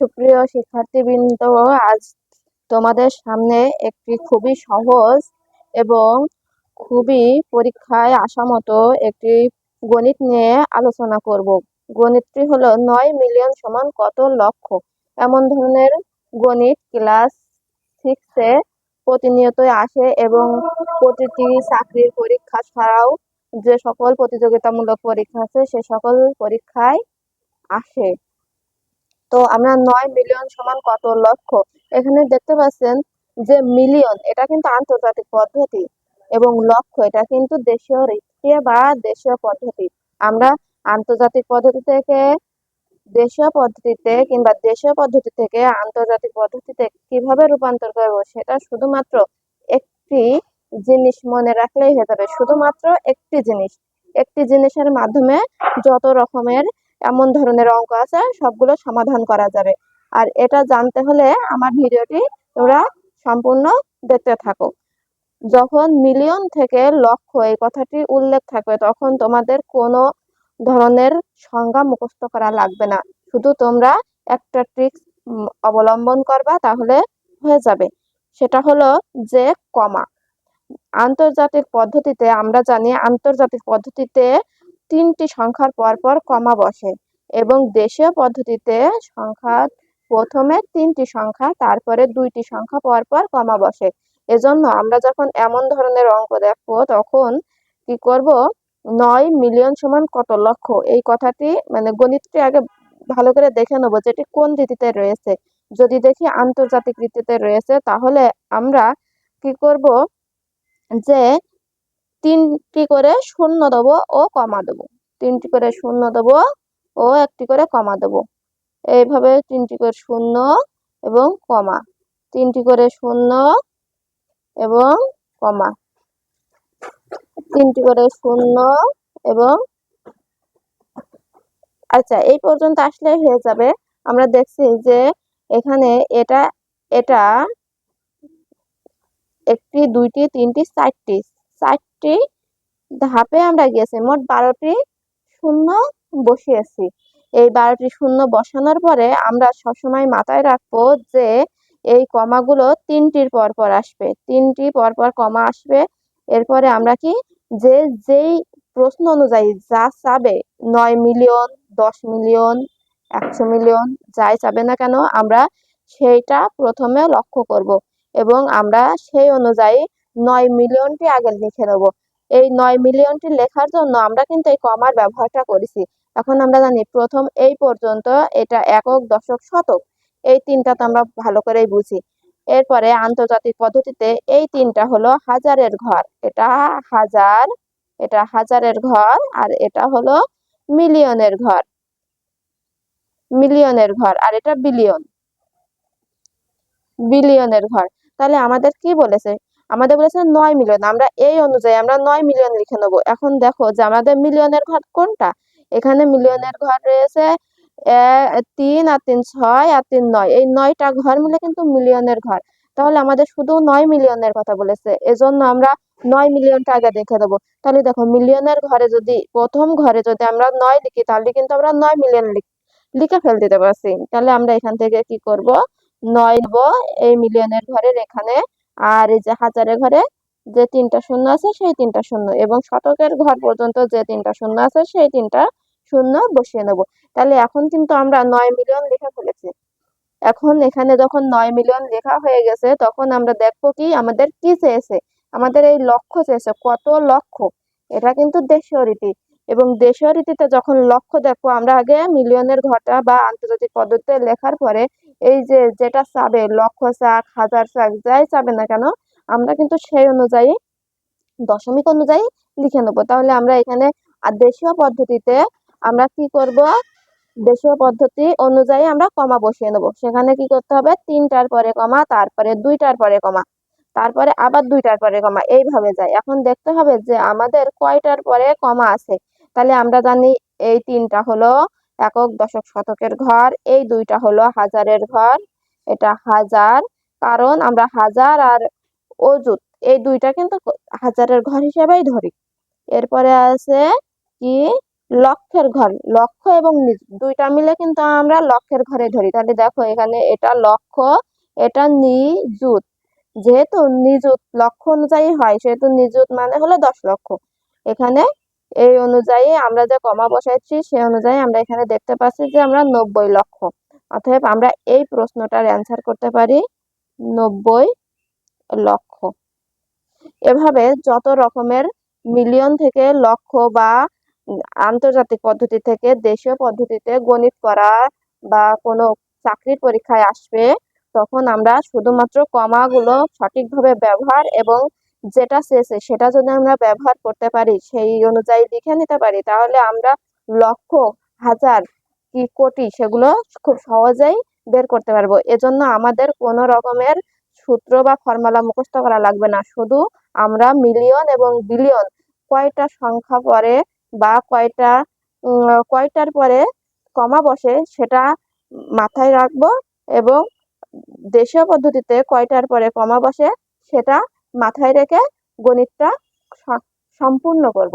সুপ্রিয় শিক্ষার্থীবৃন্দ, আজ তোমাদের সামনে একটি খুবই সহজ এবং খুবই পরীক্ষায় আসা মতো একটি গণিত নিয়ে আলোচনা করব। গণিতটি হলো নয় মিলিয়ন সমান কত লক্ষ? এমন ধরনের গণিত ক্লাস সিক্সে প্রতিনিয়তই আসে এবং প্রতিটি চাকরির পরীক্ষা ছাড়াও যে সকল প্রতিযোগিতামূলক পরীক্ষা আছে, সে সকল পরীক্ষায় আসে। তো আমরা নয় মিলিয়ন সমান কত লক্ষ? এখানে দেখতে পাচ্ছেন যে মিলিয়ন, এটা কিন্তু আন্তর্জাতিক পদ্ধতি এবং লক্ষ, এটা কিন্তু দেশীয় রীতি বা দেশীয় পদ্ধতি। আমরা আন্তর্জাতিক পদ্ধতি থেকে, দেশীয় পদ্ধতিতে কিংবা দেশীয় পদ্ধতি থেকে আন্তর্জাতিক পদ্ধতিতে কীভাবে রূপান্তর করব সেটা শুধুমাত্র একটি জিনিস মনে রাখলেই হয়ে যাবে। শুধুমাত্র একটি জিনিস। একটি জিনিসের মাধ্যমে যত রকমের এমন ধরনের অঙ্ক আছে, সবগুলো সমাধান করা যাবে। আর এটা জানতে হলে আমার ভিডিওটি তোমরা সম্পূর্ণ দেখতে থাকো। যখন মিলিয়ন থেকে লক্ষ এই কথাটি উল্লেখ থাকবে, তখন তোমাদের কোনো ধরনের সংজ্ঞা মুখস্থ করা লাগবে না। শুধু তোমরা একটা ট্রিক্স অবলম্বন করবা, তাহলে হয়ে যাবে। সেটা হলো যে কমা। আন্তর্জাতিক পদ্ধতিতে আমরা জানি, আন্তর্জাতিক পদ্ধতিতে তিনটি সংখ্যার পরপর কমা বসে এবং দেশীয় পদ্ধতিতে সংখ্যা প্রথমে তিনটি সংখ্যা, তারপরে দুইটি সংখ্যা পরপর কমা বসে। এজন্য আমরা যখন এমন ধরনের অঙ্ক দেখব, তখন কি করব? নয় মিলিয়ন সমান কত লক্ষ? এই কথাটি মানে গণিতটি আগে ভালো করে দেখে নেব যেটি কোন রীতিতে রয়েছে। যদি দেখি আন্তর্জাতিক রীতিতে রয়েছে, তাহলে আমরা কি করব? যে তিনটি করে শূন্য দেবো ও কমা দেবো। তিনটি করে শূন্য দেবো ও একটি করে কমা দেবো। এইভাবে তিনটি করে শূন্য এবং কমা। তিনটি করে শূন্য এবং কমা। তিনটি করে শূন্য এবং আচ্ছা এই পর্যন্ত আসলে হয়ে যাবে। আমরা দেখছি যে এখানে এটা এটা একটি, দুইটি, তিনটি, চারটি চারটি ধাপে আমরা গিয়েছি। মোট বারোটি শূন্য বসিয়েছি। এই বারোটি শূন্য বসানোর পরে আমরা সবসময় মাথায় রাখব যে এই কমাগুলো তিনটির পর পর আসবে। তিনটি পরপর কমা আসবে। এরপরে আমরা কি যে যেই প্রশ্ন অনুযায়ী যা চাবে, নয় মিলিয়ন, দশ মিলিয়ন, একশো মিলিয়ন, যাই চাবে না কেন, আমরা সেইটা প্রথমে লক্ষ্য করব এবং আমরা সেই অনুযায়ী নয় মিলিয়নটি আগে লিখে নেব। এই নয় মিলিয়নটি লেখার জন্য আমরা কিন্তু এই কমার ব্যবহারটা করেছি। এখন আমরা জানি প্রথম এই পর্যন্ত এটা একক, দশক, শতক। এই তিনটা তো আমরা ভালো করেই বুঝি। এরপরে আন্তর্জাতিক পদ্ধতিতে এই তিনটা হলো হাজারের ঘর। এটা হাজার, এটা হাজারের ঘর আর এটা হলো মিলিয়নের ঘর। মিলিয়নের ঘর আর এটা বিলিয়ন। বিলিয়নের ঘর। তাহলে আমাদের কি বলেছে? আমাদের বলেছে নয় মিলিয়ন, আমরা এই অনুযায়ী আমরা নয় মিলিয়ন লিখে নেব। এখন দেখো যে আমাদের মিলিয়নের ঘর কোনটা? এখানে মিলিয়নের ঘর রয়েছে তিন, আর তিন ছয়, আর তিন নয়। এই নয়টা ঘর মিলে কিন্তু মিলিয়নের ঘর। তাহলে আমাদের শুধু নয় মিলিয়নের কথা বলেছে, এজন্য আমরা নয় মিলিয়নটা আগে দেখে দেবো তাহলে দেখো, মিলিয়নের ঘরে যদি, প্রথম ঘরে যদি আমরা নয় লিখি, তাহলে কিন্তু আমরা নয় মিলিয়ন লিখে ফেল দিতে পারছি। তাহলে আমরা এখান থেকে কি করব? নয় নেব এই মিলিয়নের ঘরের এখানে আর এই যে হাজারে ঘরে যে তিনটা শূন্য আছে, সেই তিনটা শূন্য। এবং শতকের ঘর পর্যন্ত যে তিনটা শূন্য আছে, সেই তিনটা শূন্য বসিয়ে নেব। তাহলে এখন কিন্তু আমরা নয় মিলিয়ন লেখা ফেলেছি এখন এখানে যখন নয় মিলিয়ন লেখা হয়ে গেছে, তখন আমরা দেখব কি আমাদের কি চেয়েছে? আমাদের এই লক্ষ্য চেয়েছে। কত লক্ষ্য? এটা কিন্তু দেশীয় রীতি। এবং দেশীয় রীতিতে যখন লক্ষ্য দেখব আমরা আগে মিলিয়নের ঘটা বা আন্তর্জাতিক পদ্ধতিতে লেখার পরে এই যে যেটা চাবে লক্ষ চাক, হাজার চাক, যাই চাবে না কেন, আমরা কিন্তু সেই অনুযায়ী, দশমিক অনুযায়ী লিখে নেব। তাহলে আমরা এখানে দেশীয় পদ্ধতিতে আমরা কি করব? দেশীয় পদ্ধতি অনুযায়ী আমরা কমা বসিয়ে নেব। সেখানে কি করতে হবে? তিনটার পরে কমা, তারপরে দুইটার পরে কমা। তারপরে আবার দুইটার পরে কমা। এইভাবে যায়। এখন দেখতে হবে যে আমাদের কয়টার পরে কমা আছে। তাহলে আমরা জানি এই তিনটা হলো একক দশক শতকের ঘর, এই দুইটা হলো হাজারের ঘর। এটা হাজার। কারণ আমরা হাজার আর অজুত এই দুইটা কিন্তু হাজারের ঘর হিসেবেই ধরি। এরপরে আছে কি? লক্ষের ঘর, লক্ষ এবং নিজ, দুইটা মিলে কিন্তু আমরা লক্ষের ঘরে ধরি। তাহলে দেখো এখানে এটা লক্ষ, এটা নিযুত। যেহেতু নিযুত লক্ষ অনুযায়ী হয়, সেহেতু নিযুত মানে হলো দশ লক্ষ। এখানে এই অনুযায়ী আমরা যে কমা বসাইছি, সে অনুযায়ী আমরা এখানে দেখতে পাচ্ছি যে আমরা নব্বই লক্ষ। অতএব আমরা এই প্রশ্নটার অ্যান্সার করতে পারি, নব্বই লক্ষ। এভাবে যত রকমের মিলিয়ন থেকে লক্ষ বা আন্তর্জাতিক পদ্ধতি থেকে দেশীয় পদ্ধতিতে গণিত করা বা কোনো চাকরির পরীক্ষায় আসবে তখন আমরা শুধুমাত্র কমাগুলো সঠিকভাবে ব্যবহার এবং যেটা শেষে সেটা যদি আমরা ব্যবহার করতে পারি, সেই অনুযায়ী লিখে নিতে পারি, তাহলে আমরা লক্ষ, হাজার কি কোটি সেগুলো খুব সহজেই বের করতে পারব। এজন্য আমাদের কোনো রকমের সূত্র বা ফর্মুলা মুখস্থ করা লাগবে না। শুধু আমরা মিলিয়ন এবং বিলিয়ন কয়টা সংখ্যা পরে বা কয়টা কয়টার পরে কমা বসে সেটা মাথায় রাখব এবং দেশীয় পদ্ধতিতে কয়টার পরে কমা বসে সেটা মাথায় রেখে গণিতটা সম্পূর্ণ করব।